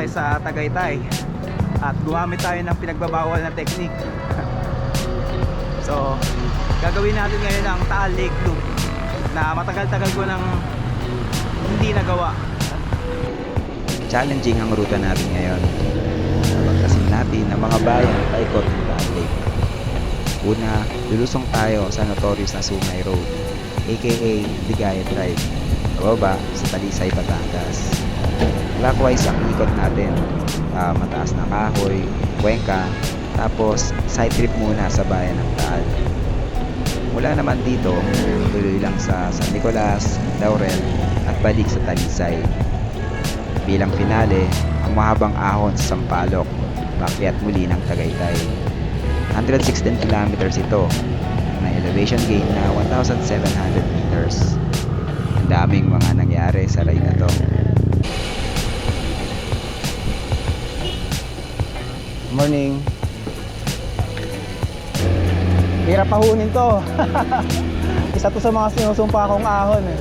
tayo sa Tagaytay at gumamit tayo ng pinagbabawal na technique. so, gagawin natin ngayon ang Taal Lake Loop na matagal-tagal ko nang hindi nagawa. Challenging ang ruta natin ngayon. Pagkasin natin ang mga bayan at paikot ng Taal Lake. Una, lulusong tayo sa notorious na Sungay Road, aka Ligaya Drive. Pababa sa Talisay, Batangas. Clockwise ang ikot natin. Ah, mataas na kahoy, Cuenca, tapos side trip muna sa bayan ng Taal. Mula naman dito, tuloy lang sa San Nicolas, Laurel, at balik sa Talisay. Bilang finale, ang mahabang ahon sa Sampaloc, pakyat muli ng Tagaytay. 116 kilometers ito, na elevation gain na 1,700 meters. Ang daming mga nangyari sa ride na to. Morning. Hirap pahunin to. Isa to sa mga sinusumpa kong ahon eh.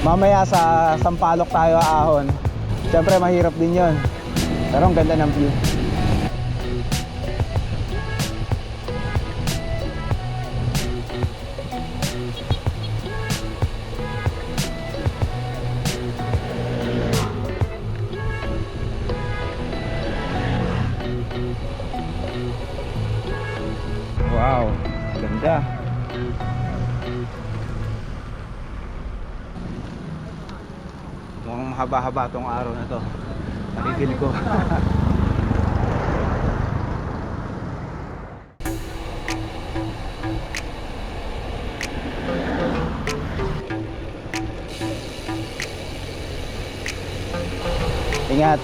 Mamaya sa Sampalok tayo ahon. Siyempre mahirap din yon. Pero ang ganda ng view. Mukhang mahaba-haba tong araw na to. Nakikil ko. Ingat.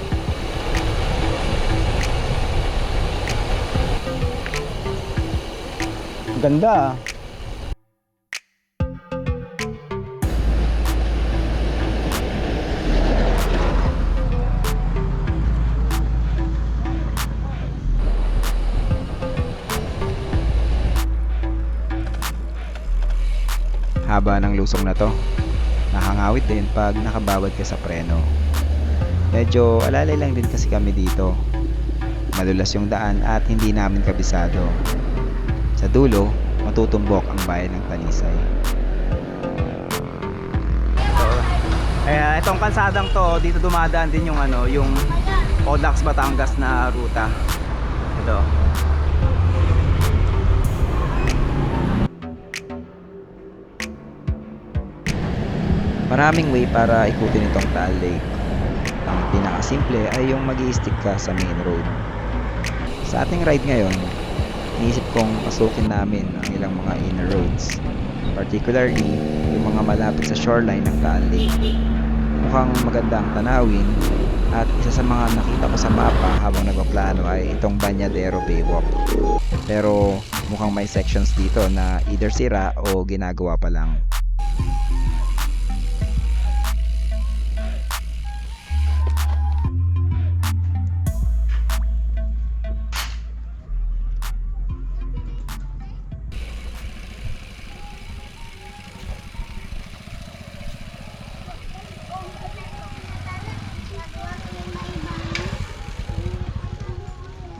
Ganda ah. Lusong na to. Nakangawit din pag nakabawad ka sa preno. Medyo alalay lang din kasi kami dito. Malulas yung daan at hindi namin kabisado. Sa dulo, matutumbok ang bayan ng Talisay. Eh, itong kalsadang to, dito dumadaan din yung ano, yung Odax Batangas na ruta. Ito. Maraming way para ikutin itong Taal Lake. Ang pinakasimple ay yung mag stick ka sa main road. Sa ating ride ngayon, iniisip kong pasukin namin ang ilang mga inner roads. Particularly, yung mga malapit sa shoreline ng Taal Lake. Mukhang maganda ang tanawin at isa sa mga nakita ko sa mapa habang nagpaplano ay itong Banyadero Baywalk. Pero mukhang may sections dito na either sira o ginagawa pa lang.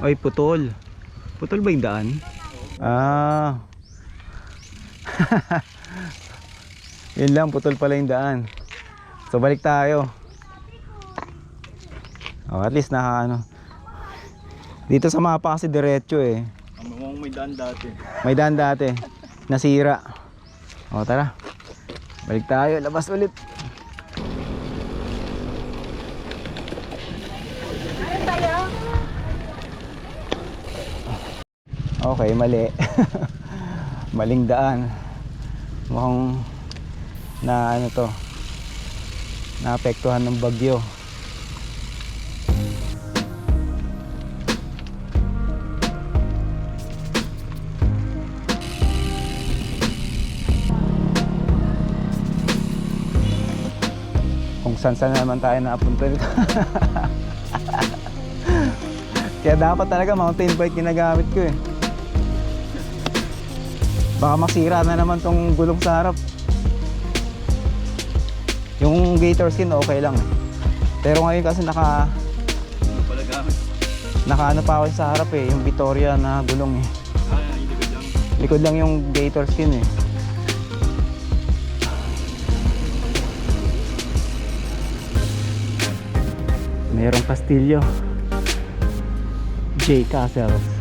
Ay, putol. Putol ba yung daan? Ah. Yun lang, putol pala yung daan. So, balik tayo. Oh, at least naka ano. Dito sa mapa kasi diretso eh. Ang may daan dati. May daan dati. Nasira. O, tara. Balik tayo. Labas ulit. Okay, mali. Maling daan. Mukhang na ano to. Naapektuhan ng bagyo. kung saan saan na naman tayo napunta nito. Kaya dapat talaga mountain bike ginagamit ko eh. Baka masira na naman tong gulong sa harap. Yung gator skin okay lang. Pero ngayon kasi naka naka ano pa ako sa harap eh, yung Victoria na gulong eh. Likod lang yung gator skin eh. Merong pastilyo. J. Castles.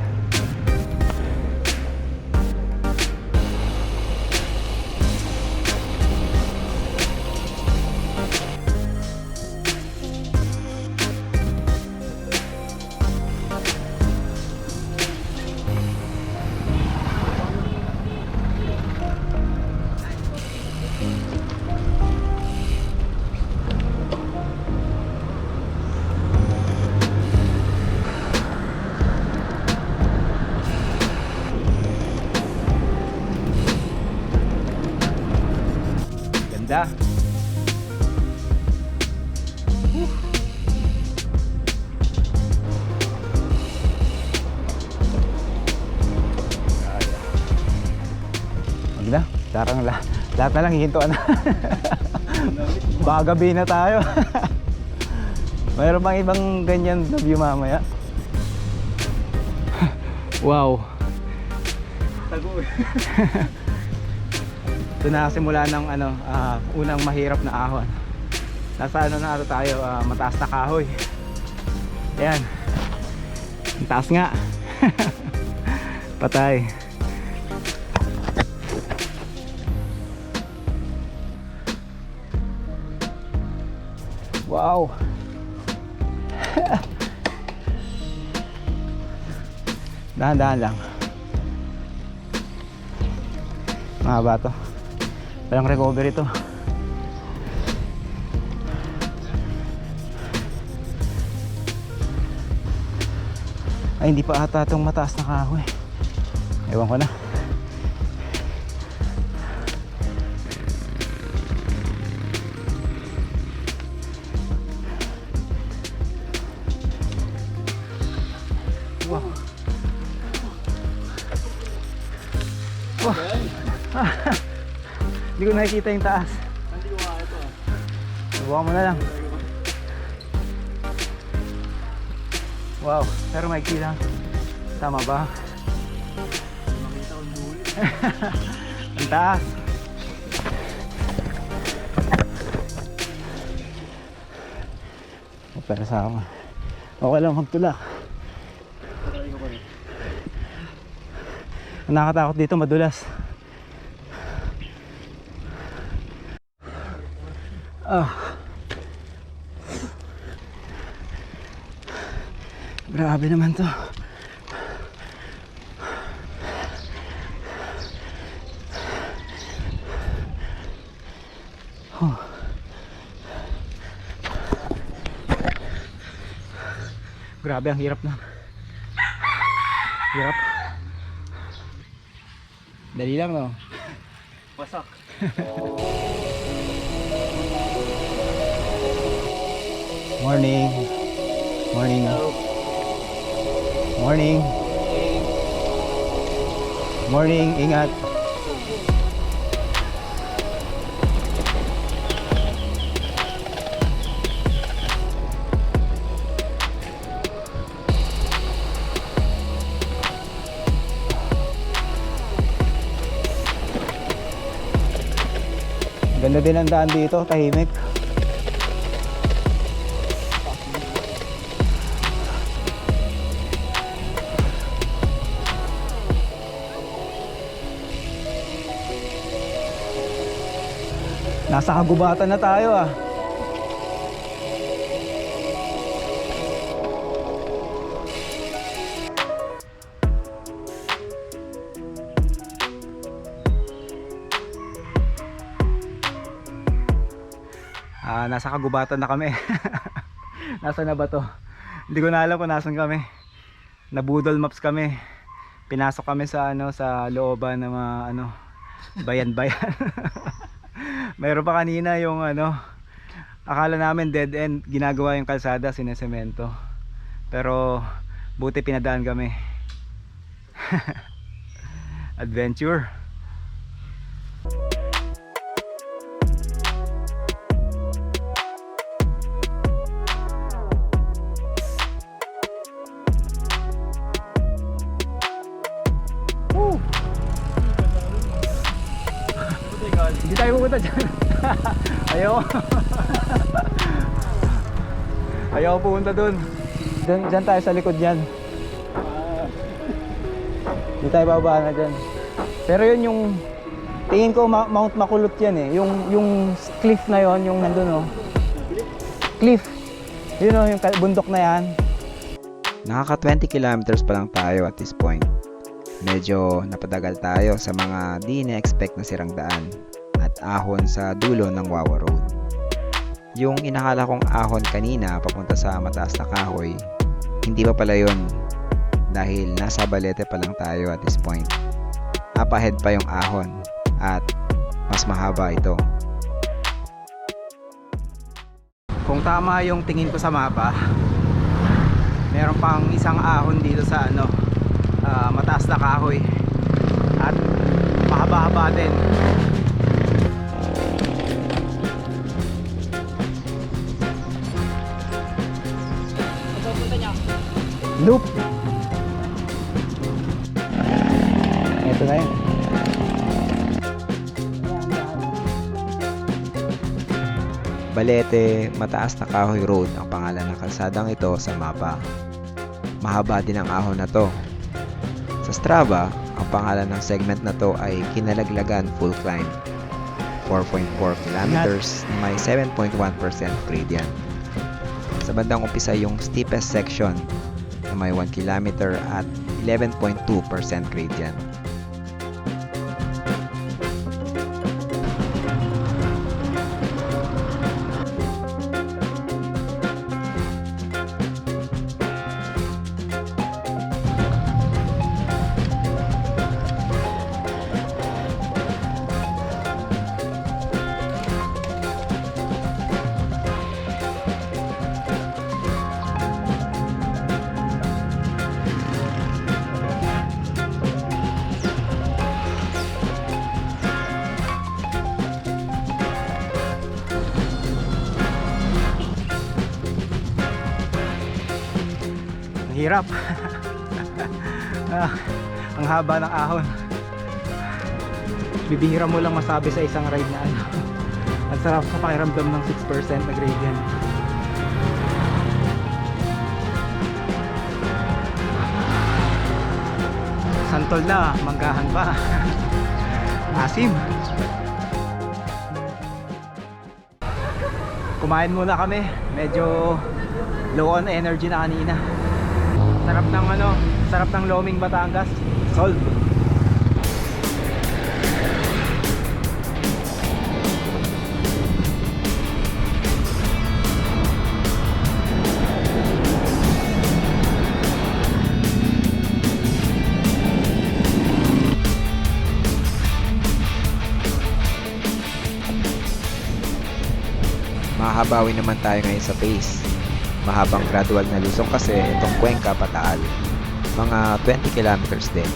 Wag na. Tarang la lahat na lang hihintuan na. Baka gabi na tayo. Mayroon bang ibang ganyan na view mamaya? wow. Tago. Ito na simula ng ano, ah, unang mahirap na ahon. Nasa ano na ito tayo, ah, mataas na kahoy. Ayan. Ang taas nga. Patay. Wow. Dahan-dahan lang. Mahaba to. Walang recovery to. Ay, hindi pa ata itong mataas na kahoy. Ewan ko na. Hindi ko nakikita yung taas. Hindi ito. Subukan mo na lang. Wow, pero maiksi lang. Tama ba? Makita yung. Ang taas. Pero sa akin. Okay lang magtulak. Nakakatakot dito madulas. Ah. Grabe naman to. Huh. Grabe ang hirap na. Hirap. Dali lang no. Wasak. Morning. Morning. Morning. Morning, ingat. Ganda din ang daan dito, tahimik. Nasa kagubatan na tayo ah. Ah, nasa kagubatan na kami. Nasaan na ba to? Hindi ko na alam kung nasan kami. Nabudol maps kami. Pinasok kami sa ano sa looban ng mga ano bayan-bayan. Mayroon pa kanina yung ano akala namin dead end ginagawa yung kalsada sinesemento. Pero buti pinadaan kami. Adventure. Ayaw pupunta dun. Dyan, tayo sa likod yan. Hindi tayo bababa na dyan. Pero yun yung tingin ko Ma- Mount Makulot yan eh. Yung yung cliff na yon, yung nandun oh. Cliff. Yun oh, yung bundok na yan. Nakaka 20 kilometers pa lang tayo at this point. Medyo napadagal tayo sa mga di na-expect na sirang daan at ahon sa dulo ng Wawa Road. Yung inakala kong ahon kanina papunta sa mataas na kahoy, hindi pa pala yun dahil nasa Balete pa lang tayo at this point. Up ahead pa yung ahon at mas mahaba ito. Kung tama yung tingin ko sa mapa, meron pang isang ahon dito sa ano, ah, mataas na kahoy. At mahaba-haba din. Loop. Ito na yun. Balete, Mataas na Kahoy Road ang pangalan ng kalsadang ito sa mapa. Mahaba din ang ahon na to. Sa Strava, ang pangalan ng segment na to ay Kinalaglagan Full Climb. 4.4 kilometers na may 7.1% gradient. Sa bandang umpisa yung steepest section may 1 kilometer at 11.2% gradient. Hirap. ah, ang haba ng ahon. Bibihira mo lang masabi sa isang ride na ano. Ang sarap sa pakiramdam ng 6% na gradient. Santol na, manggahan pa. Asim. Kumain muna kami. Medyo low on energy na kanina. Sarap ng ano, sarap ng Loming Batangas. Solve. Mahahabawi naman tayo ngayon sa pace. Mahabang gradual na lusong kasi itong Cuenca Pataal. Mga 20 kilometers din.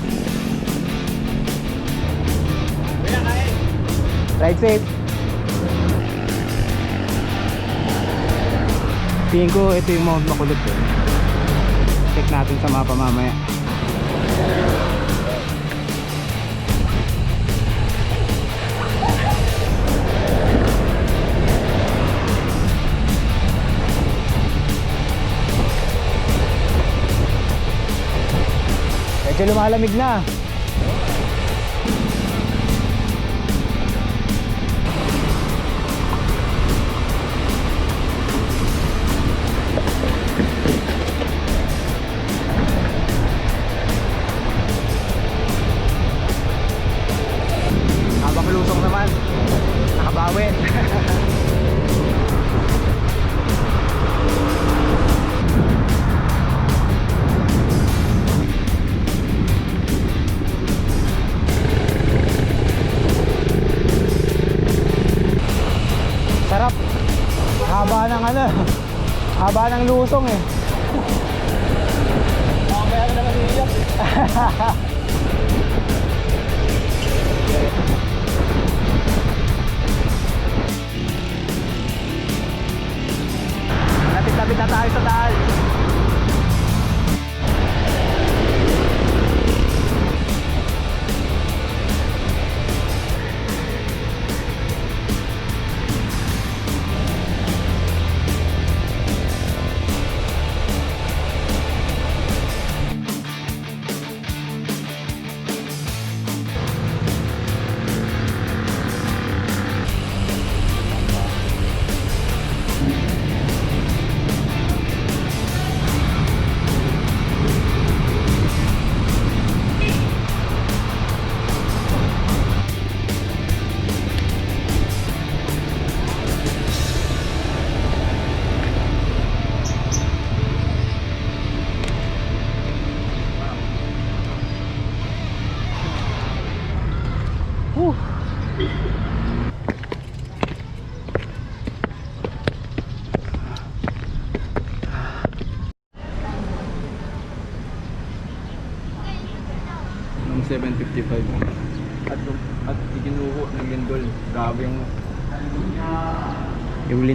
Ride safe. Tingin ko ito yung Mount Makulot eh. Check natin sa mapa mamaya. Medyo lumalamig na. Haba ng ano, haba ng lusong eh. Mamaya na naman iiyak. Lapit-lapit na tayo sa taal.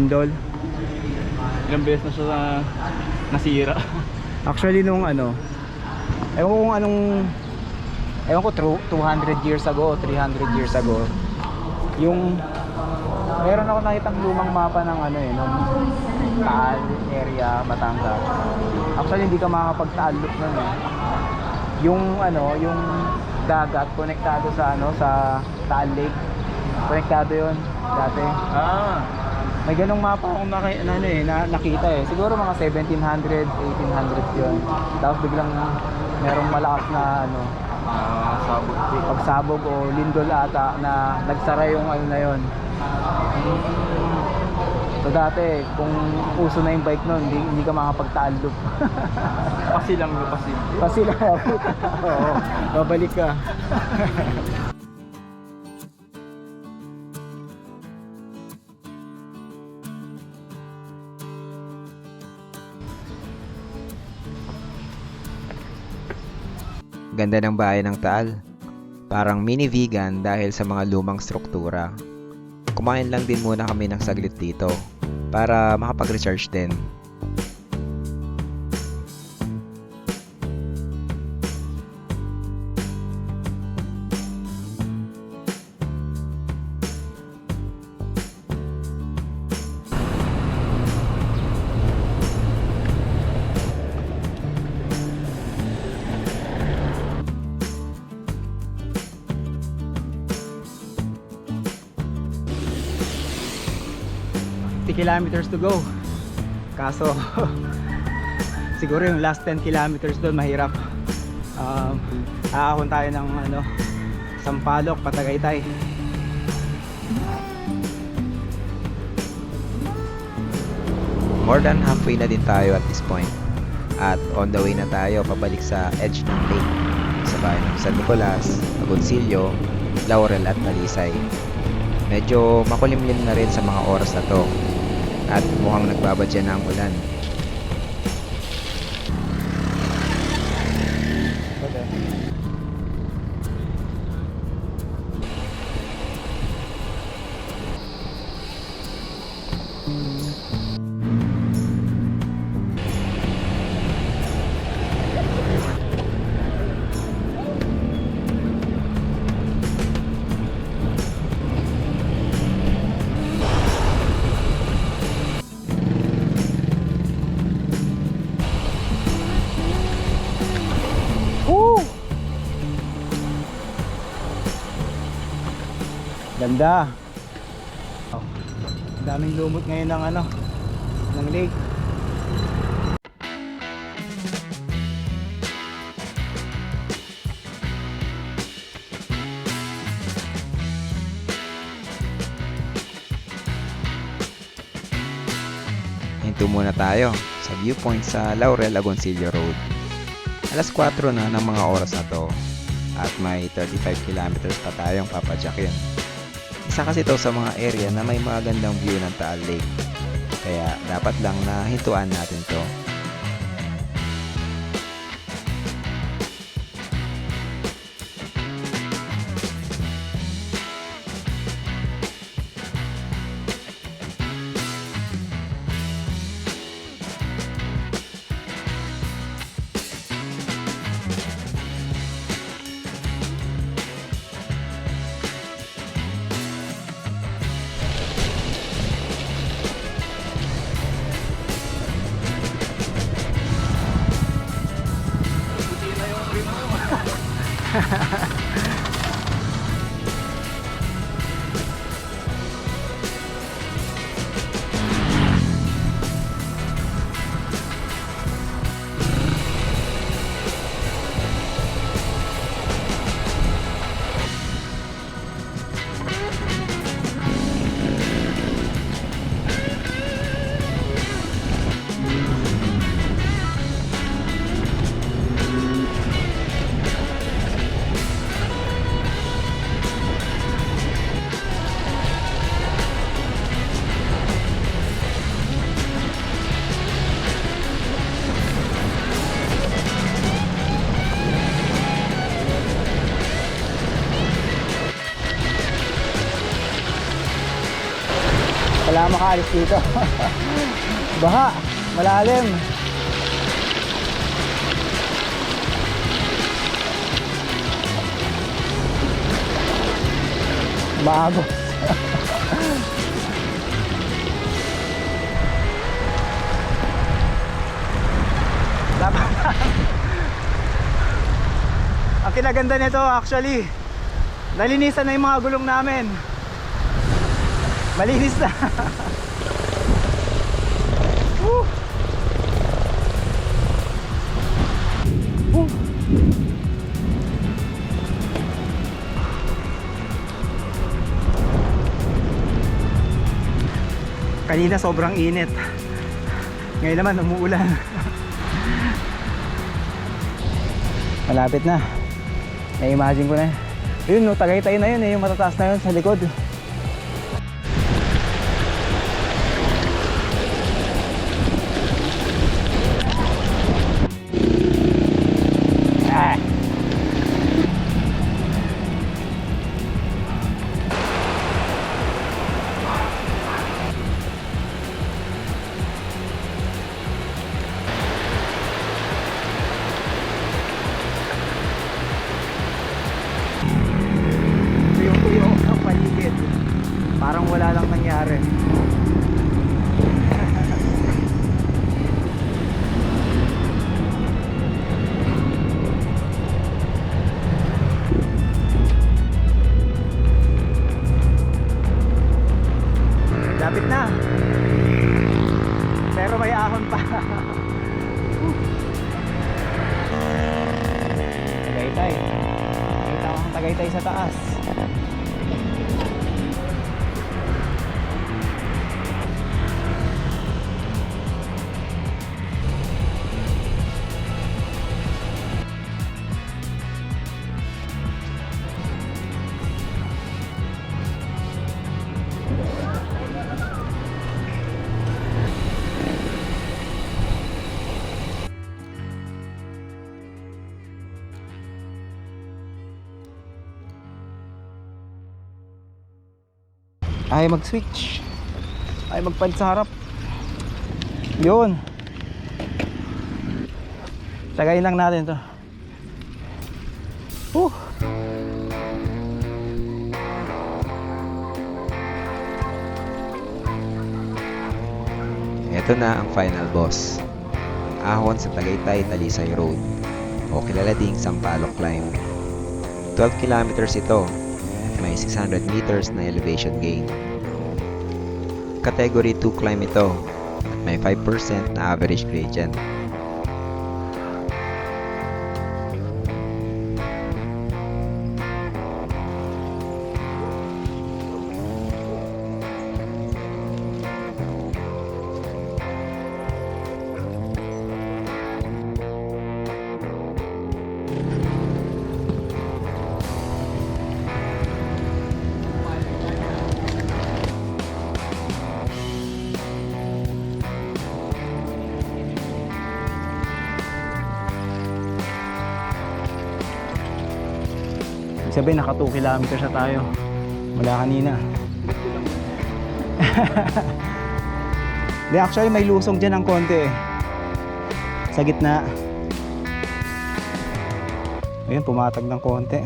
Lindol. ilang beses na siya na, nasira. Actually nung ano, ewan ko kung anong, ewan ko tru- 200 years ago o 300 years ago, yung, meron ako nakitang lumang mapa ng ano eh, nung Taal area, Batangas. Actually hindi ka makakapag-Taal loop nun eh. Yung ano, yung dagat konektado sa ano, sa Taal Lake. Konektado yon dati. Ah, May ganong mapa akong naki, na, ano eh, na, nakita eh. Siguro mga 1700, 1800 yun. Tapos biglang merong malakas na ano, ah sabot. pagsabog o lindol ata na nagsara yung ano na yun. So dati, kung uso na yung bike nun, hindi, hindi ka makapagtaal loop. Pasi lang yung pasi. Kasi lang, oo, babalik ka. Ganda ng bahay ng Taal. Parang mini vegan dahil sa mga lumang struktura. Kumain lang din muna kami ng saglit dito para makapag-recharge din. Kilometers to go. Kaso, siguro yung last 10 kilometers doon mahirap. Um, aahon tayo ng ano, Sampaloc, Patagaytay. More than halfway na din tayo at this point. At on the way na tayo pabalik sa edge ng lake sa bayan ng San Nicolas, Agoncillo, Laurel at Talisay. Medyo makulimlim na rin sa mga oras na to at mukhang nagbabadya na ang ulan. Ganda. Oh, daming lumot ngayon ng ano, ng lake. Hinto muna tayo sa viewpoint sa Laurel Agoncillo Road. Alas 4 na ng mga oras na to at may 35 kilometers pa tayong papadyakin. Isa kasi to sa mga area na may magandang view ng Taal Lake. Kaya dapat lang na hintuan natin to. Makaalis dito. Baha, malalim. Bago. Dapat Ang kinaganda nito actually, nalinisan na yung mga gulong namin. Malinis na. Woo! Woo! Kanina sobrang init. Ngayon naman umuulan. Malapit na. Na-imagine ko na. Yun, no, Tagaytay na yun eh, yung matataas na yun sa likod. Nangyari. Ay mag-switch ay magpan sa harap yun tagayin lang natin to uh. Ito na ang final boss. Ang ahon sa Tagaytay Talisay Road o kilala ding Sampaloc Climb. 12 kilometers ito may 600 meters na elevation gain. Category 2 climb ito at may 5% na average gradient. Sabihin naka 2 kilometers na tayo mula kanina Hindi, actually may lusong dyan ng konti eh. Sa gitna. Ayun, pumatag ng konti.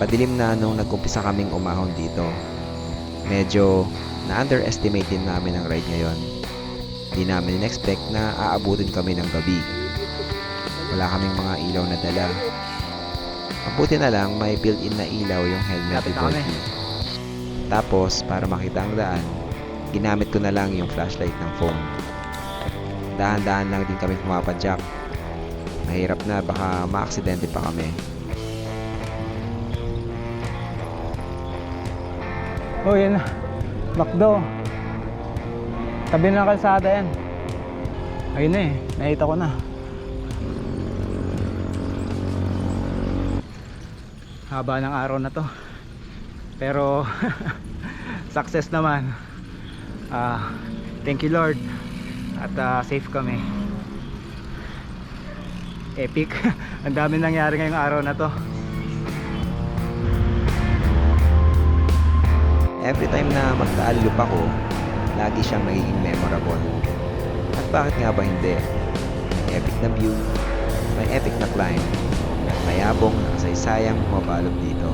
Padilim na nung nag-umpisa kaming umahon dito. Medyo na-underestimate din namin ang ride ngayon. Di namin in-expect na aabutin kami ng gabi. Wala kaming mga ilaw na dala. Mabuti na lang may built-in na ilaw yung helmet ni. Tapos, para makita ang daan, ginamit ko na lang yung flashlight ng phone. Dahan-dahan lang din kami pumapadyak. Mahirap na baka maaksidente pa kami. Oh, yan. Macdo. Tabi ng kalsada yan. Ayun na eh. Nakita ko na. haba ng araw na to pero success naman Ah, thank you Lord at ah, safe kami epic ang dami nangyari ngayong araw na to Every time na magkaalup ako, lagi siyang nagiging memorable. At bakit nga ba hindi? May epic na view, may epic na climb, at mayabong na kasaysayang mabalog dito.